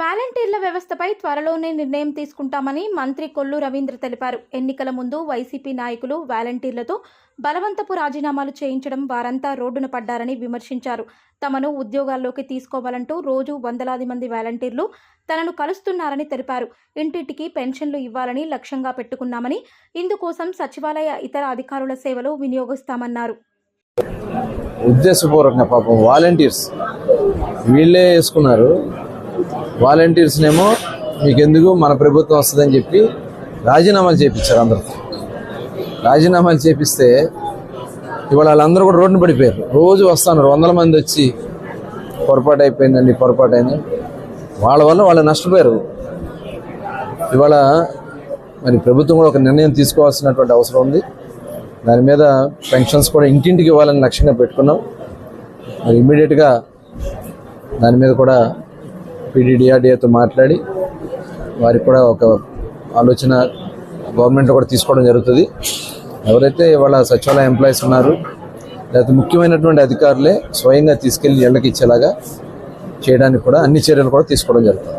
వాలంటీర్ల వ్యవస్థపై త్వరలోనే నిర్ణయం తీసుకుంటామని మంత్రి కొల్లు రవీంద్ర తెలిపారు. ఎన్నికల ముందు వైసీపీ నాయకులు వాలంటీర్లతో బలవంతపు రాజీనామాలు చేయించడం వారంతా రోడ్డున పడ్డారని విమర్శించారు. తమను ఉద్యోగాల్లోకి తీసుకోవాలంటూ రోజు వందలాది మంది వాలంటీర్లు తనను కలుస్తున్నారని తెలిపారు. ఇంటింటికి పెన్షన్లు ఇవ్వాలని లక్ష్యంగా పెట్టుకున్నామని ఇందుకోసం సచివాలయ ఇతర అధికారుల సేవలు వినియోగిస్తామన్నారు. ఉద్దేశపూర్వకంగా పాపం వాలంటీర్స్ వీళ్ళే వేసుకున్నారు. వాలంటీర్స్నేమో మీకెందుకు మన ప్రభుత్వం వస్తుందని చెప్పి రాజీనామాలు చేపించారు అందరితో రాజీనామాలు చేపిస్తే ఇవాళ వాళ్ళందరూ కూడా రోడ్డున పడిపోయారు. రోజు వస్తున్నారు. వందల మంది వచ్చి పొరపాటు అయిపోయిందండి పొరపాటు అయింది. వాళ్ళ వల్ల వాళ్ళు నష్టపోయారు. ఇవాళ మరి ప్రభుత్వం కూడా ఒక నిర్ణయం తీసుకోవాల్సినటువంటి అవసరం ఉంది. దాని మీద పెన్షన్స్ కూడా ఇంటింటికి ఇవ్వాలని లక్ష్యంగా పెట్టుకున్నాం. మరి ఇమ్మీడియట్గా దాని మీద కూడా పీడీడీఆర్డీఏతో మాట్లాడి వారికి కూడా ఒక ఆలోచన గవర్నమెంట్ కూడా తీసుకోవడం జరుగుతుంది. ఎవరైతే ఇవాళ సచివాలయ ఎంప్లాయీస్ ఉన్నారు లేకపోతే ముఖ్యమైనటువంటి అధికారులే స్వయంగా తీసుకెళ్ళి ఇళ్ళకి ఇచ్చేలాగా చేయడానికి కూడా అన్ని చర్యలు కూడా తీసుకోవడం జరుగుతుంది.